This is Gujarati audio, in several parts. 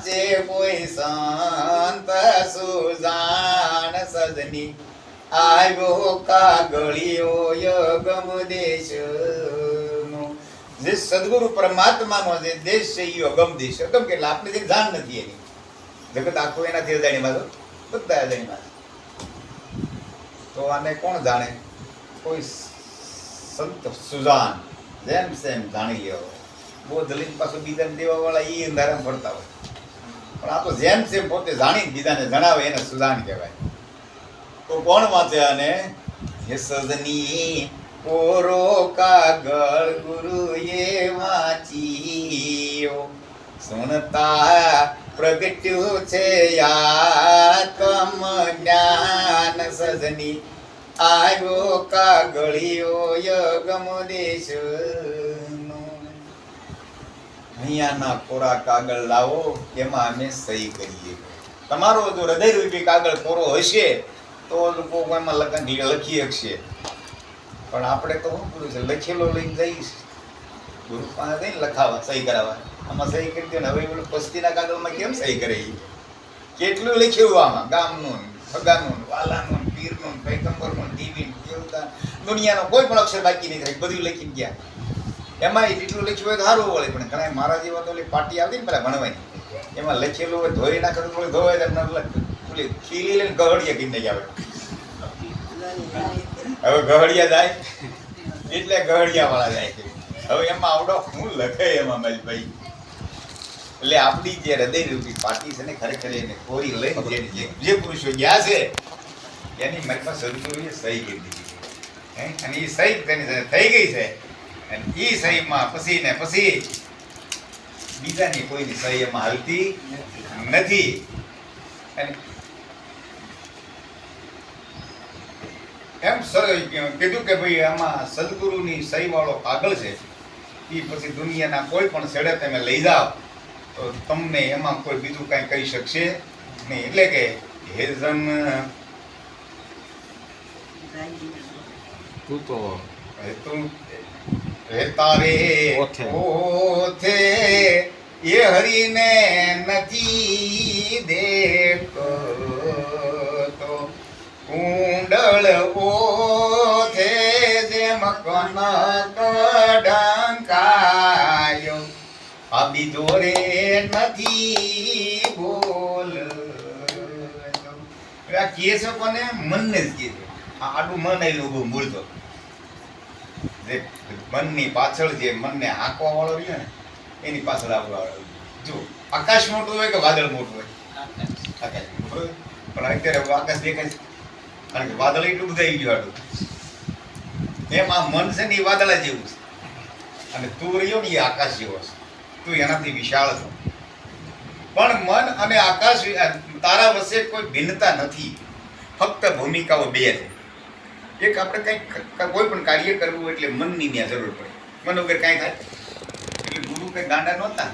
વાંચે કોઈ સંત સુજાન સજની આવ્યો કાગળિયો યગમ દેશ જે સદગુરુ પરમાત્માનો જે દેશ છે એ અગમ દેશ અગમ કે આપણે જે જાણ નથી એની. જગત આખું એનાથી અજાણી માં બધા અજાણીમાં તો આને કોણ જાણે? કોઈ સંત સુજાન. જેમ સેમ જાણી લ્યો બહુ દલિત પાછું બીજાને દેવા વાળા ઈ અંધારામાં ફરતા હોય. પણ આ તો જેમ છે પોતે જાણીને બીજાને જણાવે એને સુધાન કહેવાય. તો કોણ વાંચે અને હે સજની કોરો કાગળ ગુરુએ વાંચીયો. સુનતા પ્રગટ્યું છે આત્મ જ્ઞાન સજની. આવ્યો કાગળિયો યગમ દેશ અહીંયાના કોરા કાગળ લાવો, એમાં અમે સહી કરીએ. તમારો જો હૃદયરૂપી કાગળ કોરો હશે, તો લોકો એમાં લખી લખી શકશે. પણ આપણે તો શું કર્યું છે? લખેલો લઈને જઈશ. ગુરુ પાસે જઈને લખાવા, સહી કરાવવા. આમાં સહી કરી દો ને હવે પેલું પસ્તીના કાગળમાં કેમ સહી કરે કેટલું લખ્યું આમાં? ગામનું સગાનું વાલાનું, પીરનું, પૈગંબરનું, દીવીનું દેવતા દુનિયાનો કોઈ પણ અક્ષર બાકી નહીં થાય, બધું લખીને ગયા. એમાં એટલું લખ્યું હોય તો સારું વળે, પણ ઘણા મારા જેવા તો પાટી આવતી ને પેલા ભણવાની. એમાં લખેલું હોય, ધોઈ ના તો થોડી ધોવાય તો ન ઓલી ખીલી લઈને ગહડિયા ગીને આવે. હવે ગહડિયા જાય. એટલે ગહડિયા વાળા જાય હવે એમાં આવડો હું લખે એમાં મારી ભાઈ. એટલે આપણી જે હૃદયરૂપી પાટી છે ને, ખરેખર એને કોરી લઈને જે જે- પુરુષો ગયા છે, એની પાસે સદગુરુએ સહી કરી દીધી? અને એ સહી તેની થઈ ગઈ છે. અને એ સહીમાં પછી ને પછી બીજાની કોઈની સહી એમાં હાલતી નથી. અને એમ કીધું કે ભાઈ આમાં સદગુરુની સહી વાળો કાગળ છે. એ પછી દુનિયાના કોઈ પણ છેડે તમે લઈ જાઓ તો તમને એમાં કોઈ બીજું કાંઈ કહી શકશે નહીં. એટલે કે હે જન તું તો તું હે રે ઓથે. એ હરીને નથી દેખતો. કુંડળ ઓથે જે મકન ડંકાયો આ બીજો રે નથી બોલ આ છે કોને મનને જ કહે છે. આ આડું મન આવેલું મૂળ તો. જે મનની પાછળ જે મનને હાંકવા વાળો રહ્યો ને, એની પાછળ આવવા વાળો જો, આકાશ મોટું હોય કે વાદળ મોટું હોય? આકાશ પણ અત્યારે આકાશ દેખાય છે. કારણ કે વાદળ એટલું બધા ગયું આડું. એમ આ મન છે ને એ વાદળા જેવું છે. અને તું રહ્યો ને એ આકાશ જેવો છે. તું એનાથી વિશાળ છો. પણ મન અને આકાશ તારા વચ્ચે કોઈ ભિન્નતા નથી. ફક્ત ભૂમિકાઓ બે છે. એક આપણે કંઈક કોઈ પણ કાર્ય કરવું એટલે મનની ત્યાં જરૂર પડે. મન વગર કાંઈ થાય. એટલે ગુરુ કંઈ ગાંડા નહોતા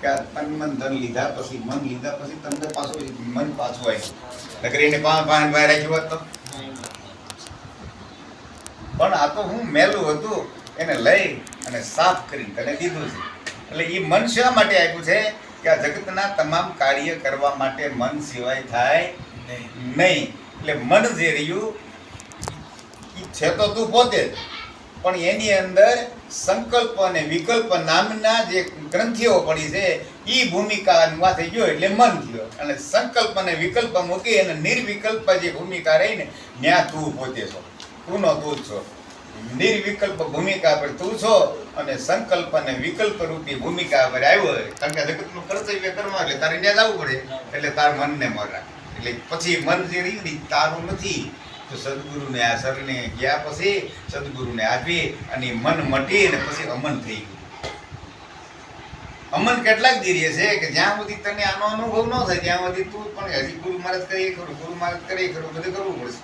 કે આ તન મન ધન લીધા પછી મન લીધા પછી તમને પાછું મન પાછું આવે. નકર એને પાન પાન બહાર રાખ્યું હોત તો? પણ આ તો હું મેલું હતું એને લઈ અને સાફ કરી તને દીધું છે. એટલે એ મન શા માટે આપ્યું છે? કે આ જગતના તમામ કાર્ય કરવા માટે મન સિવાય થાય નહીં. એટલે મન જે રહ્યું છે તો તું પોતે જ. પણ એની અંદર સંકલ્પ અને વિકલ્પ નામના જે ગ્રંથિઓ પડી છે એ ભૂમિકા થઈ ગયો એટલે મન થયો. અને સંકલ્પ અને વિકલ્પ મૂકી અને નિર્વિકલ્પ જે ભૂમિકા રહી ને ત્યાં તું પોતે છો. તું નો તું છો. નિર્વિકલ્પ ભૂમિકા પર તું છો અને સંકલ્પ અને વિકલ્પ રૂપી ભૂમિકા પર આવ્યો. કારણ કે જગતનું કર્તવ્ય કરવા એટલે તારે ત્યાં જવું પડે. એટલે તાર મનને મર એટલે પછી મન જે રહ્યું તારું નથી. તો સદગુરુને આ શરણે ગયા પછી સદગુરુને આપી અને મન મટી અને પછી અમન થઈ ગયું. અમન કેટલાક ધીર્ય છે કે જ્યાં સુધી તને આનો અનુભવ ન થાય, ત્યાં સુધી તું પણ હજી ગુરુ મહારાજ કરીએ ખરું, ગુરુ મહારાજ કરીએ ખરું, બધું કરવું પડશે.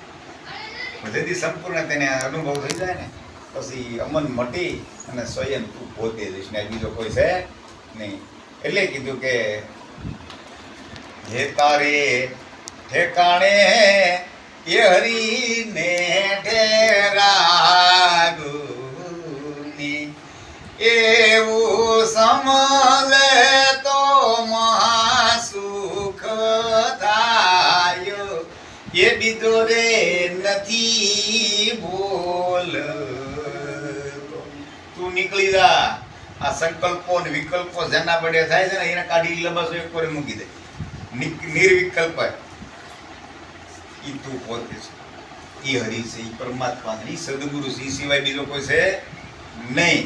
બધેથી સંપૂર્ણ તેને અનુભવ થઈ જાય ને, પછી અમન મટી અને સ્વયં તું પોતે જઈશ ને બીજો કોઈ છે નહીં. એટલે કીધું કે, હે તારે ઠેકાણે એ હરીને ઠેરાગુની એવું સમલ તો મહાસુખ થાય. એ બીજો રે નથી બોલ તું નીકળી જા. આ સંકલ્પો ને વિકલ્પો જેના પડે થાય છે ને, એને કાઢી લબસ, એક કોરે મૂકી દે. નિર્વિકલ્પ હોય ઈ તું પોતે છે. એ હરિ છે એ પરમાત્મા ઈ સદગુરુ છે એ સિવાય બીજો કોઈ છે નહીં.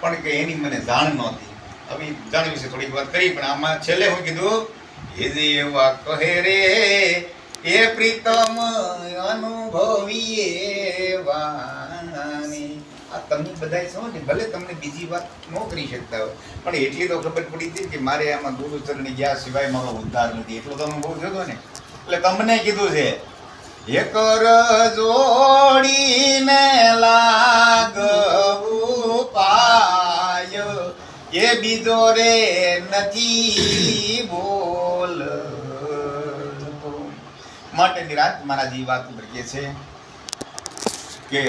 પણ કે એની મને જાણ નહોતી. હવે જાણ વિશે થોડીક વાત કરી, પણ આમાં છેલ્લે હું કીધું, એ જે એવા કહે રે, એ પ્રીતમ અનુભવી એવાની આ તમે બધાય સમજ, ભલે તમને બીજી વાત ન કરી શકતા હોય, પણ એટલી તો ખબર પડી હતી કે મારે આમાં ગુરુચરણી ગયા સિવાય મારો ઉદ્ધાર નથી. એટલો તો અનુભવ થયો હતો ને. એટલે તમને કીધું છે એક જોડીને લાગ પાય, એ બીજો રે નથી બોલ માટે નિરાંત મારા ઈ વાત ઉપર કે છે કે